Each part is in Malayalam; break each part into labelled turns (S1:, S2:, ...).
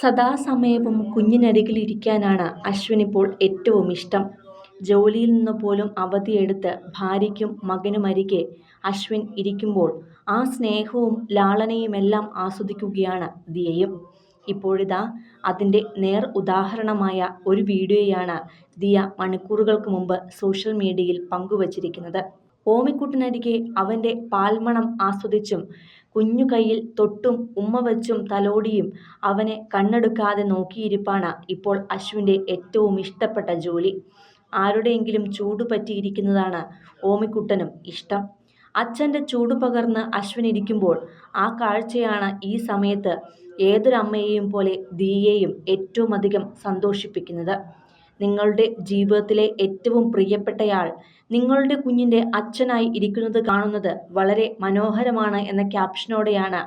S1: സദാസമയവും കുഞ്ഞിനരികിൽ ഇരിക്കാനാണ് അശ്വിനിപ്പോൾ ഏറ്റവും ഇഷ്ടം. ജോലിയിൽ നിന്ന് പോലും അവധിയെടുത്ത് ഭാര്യയ്ക്കും മകനുമരികെ അശ്വിൻ ഇരിക്കുമ്പോൾ ആ സ്നേഹവും ലാളനയുമെല്ലാം ആസ്വദിക്കുകയാണ് ദിയയും. ഇപ്പോഴിതാ അതിന്റെ നേർ ഉദാഹരണമായ ഒരു വീഡിയോയാണ് ദിയ മണിക്കൂറുകൾക്ക് മുമ്പ് സോഷ്യൽ മീഡിയയിൽ പങ്കുവച്ചിരിക്കുന്നത്. ഓമിക്കുട്ടനരികെ അവന്റെ പാൽമണം ആസ്വദിച്ചും കുഞ്ഞുകൈയിൽ തൊട്ടും ഉമ്മ വച്ചും തലോടിയും അവനെ കണ്ണെടുക്കാതെ നോക്കിയിരിപ്പാണ് ഇപ്പോൾ അശ്വിന്റെ ഏറ്റവും ഇഷ്ടപ്പെട്ട ജോലി. ആരുടെയെങ്കിലും ചൂട് പറ്റിയിരിക്കുന്നതാണ് ഓമിക്കുട്ടനും ഇഷ്ടം. അച്ഛന്റെ ചൂട് പകർന്ന് അശ്വിൻ ഇരിക്കുമ്പോൾ ആ കാഴ്ചയാണ് ഈ സമയത്ത് ഏതൊരമ്മയെയും പോലെ ദിയെയും ഏറ്റവും അധികം സന്തോഷിപ്പിക്കുന്നത്. നിങ്ങളുടെ ജീവിതത്തിലെ ഏറ്റവും പ്രിയപ്പെട്ടയാൾ നിങ്ങളുടെ കുഞ്ഞിന്റെ അച്ഛനായി ഇരിക്കുന്നത് കാണുന്നത് വളരെ മനോഹരമാണ് എന്ന ക്യാപ്ഷനോടെയാണ്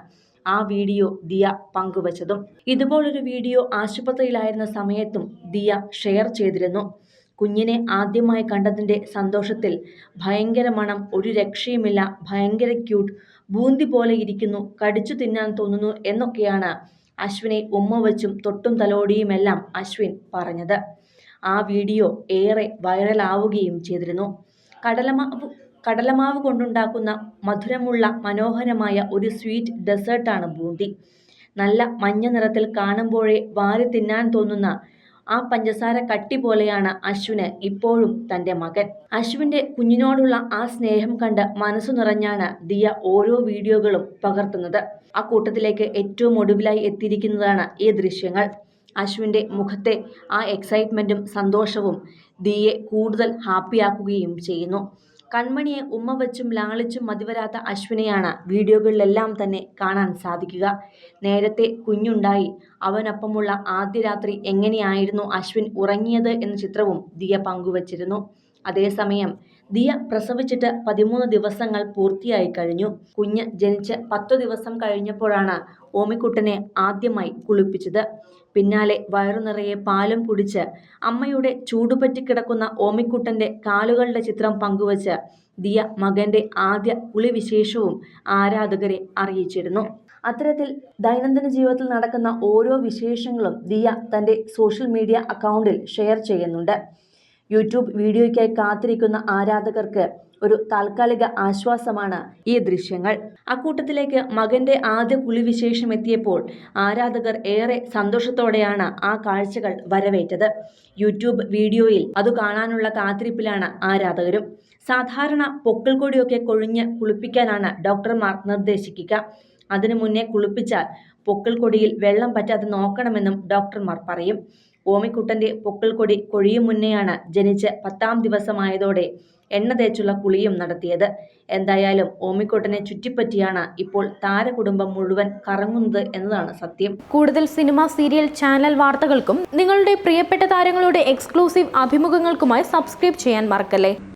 S1: ആ വീഡിയോ ദിയ പങ്കുവച്ചതും. ഇതുപോലൊരു വീഡിയോ ആശുപത്രിയിലായിരുന്ന സമയത്തും ദിയ ഷെയർ ചെയ്തിരുന്നു. കുഞ്ഞിനെ ആദ്യമായി കണ്ടതിന്റെ സന്തോഷത്തിൽ ഭയങ്കര മണം ഒരു രക്ഷയുമില്ല ഭയങ്കര ക്യൂട്ട് ബൂന്തി പോലെ ഇരിക്കുന്നു കടിച്ചു തിന്നാൻ തോന്നുന്നു എന്നൊക്കെയാണ് അശ്വിനെ ഉമ്മ വച്ചും തൊട്ടും തലോടിയുമെല്ലാം അശ്വിൻ പറഞ്ഞത്. ആ വീഡിയോ ഏറെ വൈറലാവുകയും ചെയ്തിരുന്നു. കടലമാവ് കടലമാവ് കൊണ്ടുണ്ടാക്കുന്ന മധുരമുള്ള മനോഹരമായ ഒരു സ്വീറ്റ് ഡെസേർട്ടാണ് ബൂന്തി. നല്ല മഞ്ഞ നിറത്തിൽ കാണുമ്പോഴേ വാരി തിന്നാൻ തോന്നുന്ന ആ പഞ്ചസാര കട്ടി പോലെയാണ് അശ്വിന് ഇപ്പോഴും തന്റെ മകൻ. അശ്വിന്റെ കുഞ്ഞിനോടുള്ള ആ സ്നേഹം കണ്ട് മനസ്സു നിറഞ്ഞാണ് ദിയ ഓരോ വീഡിയോകളും പകർത്തുന്നത്. ആ കൂട്ടത്തിലേക്ക് ഏറ്റവും ഒടുവിലായി എത്തിയിരിക്കുന്നതാണ് ഈ ദൃശ്യങ്ങൾ. അശ്വിന്റെ മുഖത്തെ ആ എക്സൈറ്റ്മെന്റും സന്തോഷവും ദിയെ കൂടുതൽ ഹാപ്പിയാക്കുകയും ചെയ്യുന്നു. കൺമണിയെ ഉമ്മ വച്ചും ലാളിച്ചും മതിവരാത്ത അശ്വിനെയാണ് വീഡിയോകളിലെല്ലാം തന്നെ കാണാൻ സാധിക്കുക. നേരത്തെ കുഞ്ഞുണ്ടായി അവനൊപ്പമുള്ള ആദ്യ രാത്രി എങ്ങനെയായിരുന്നു അശ്വിൻ ഉറങ്ങിയത് എന്ന ചിത്രവും ദിയ പങ്കുവച്ചിരുന്നു. അതേസമയം ദിയ പ്രസവിച്ചിട്ട് പതിമൂന്ന് ദിവസങ്ങൾ പൂർത്തിയായി കഴിഞ്ഞു കുഞ്ഞ് ജനിച്ച് പത്തു ദിവസം കഴിഞ്ഞപ്പോഴാണ് ഓമിക്കുട്ടനെ ആദ്യമായി കുളിപ്പിച്ചത്. പിന്നാലെ വയറു നിറയെ പാലും കുടിച്ച് അമ്മയുടെ ചൂടുപറ്റി കിടക്കുന്ന ഓമിക്കുട്ടന്റെ കാലുകളുടെ ചിത്രം പങ്കുവച്ച് ദിയ മകന്റെ ആദ്യ കുളിവിശേഷവും ആരാധകരെ അറിയിച്ചിരുന്നു. അത്തരത്തിൽ ദൈനംദിന ജീവിതത്തിൽ നടക്കുന്ന ഓരോ വിശേഷങ്ങളും ദിയ തന്റെ സോഷ്യൽ മീഡിയ അക്കൗണ്ടിൽ ഷെയർ ചെയ്യുന്നുണ്ട്. യൂട്യൂബ് വീഡിയോയ്ക്കായി കാത്തിരിക്കുന്ന ആരാധകർക്ക് ഒരു താൽക്കാലിക ആശ്വാസമാണ് ഈ ദൃശ്യങ്ങൾ. അക്കൂട്ടത്തിലേക്ക് മകന്റെ ആദ്യ കുളിവിശേഷം എത്തിയപ്പോൾ ആരാധകർ ഏറെ സന്തോഷത്തോടെയാണ് ആ കാഴ്ചകൾ വരവേറ്റത്. യൂട്യൂബ് വീഡിയോയിൽ അത് കാണാനുള്ള കാത്തിരിപ്പിലാണ് ആരാധകരും. സാധാരണ പൊക്കിൾക്കൊടിയൊക്കെ കൊഴിഞ്ഞ് കുളിപ്പിക്കാനാണ് ഡോക്ടർമാർ നിർദ്ദേശിക്കുക. അതിനു മുന്നേ കുളിപ്പിച്ചാൽ പൊക്കിൾക്കൊടിയിൽ വെള്ളം പറ്റാതെ നോക്കണമെന്നും ഡോക്ടർമാർ പറയും. ഓമിക്കുട്ടന്റെ കൊടി കൊഴിയും മുന്നെയാണ് ജനിച്ച് പത്താം ദിവസമായതോടെ എണ്ണ തേച്ചുള്ള കുളിയും നടത്തിയത്. എന്തായാലും ഓമിക്കോട്ടനെ ചുറ്റിപ്പറ്റിയാണ് ഇപ്പോൾ താരകുടുംബം മുഴുവൻ കറങ്ങുന്നത് എന്നതാണ് സത്യം.
S2: കൂടുതൽ സിനിമ സീരിയൽ ചാനൽ വാർത്തകൾക്കും നിങ്ങളുടെ പ്രിയപ്പെട്ട താരങ്ങളുടെ എക്സ്ക്ലൂസീവ് അഭിമുഖങ്ങൾക്കുമായി സബ്സ്ക്രൈബ് ചെയ്യാൻ മറക്കല്ലേ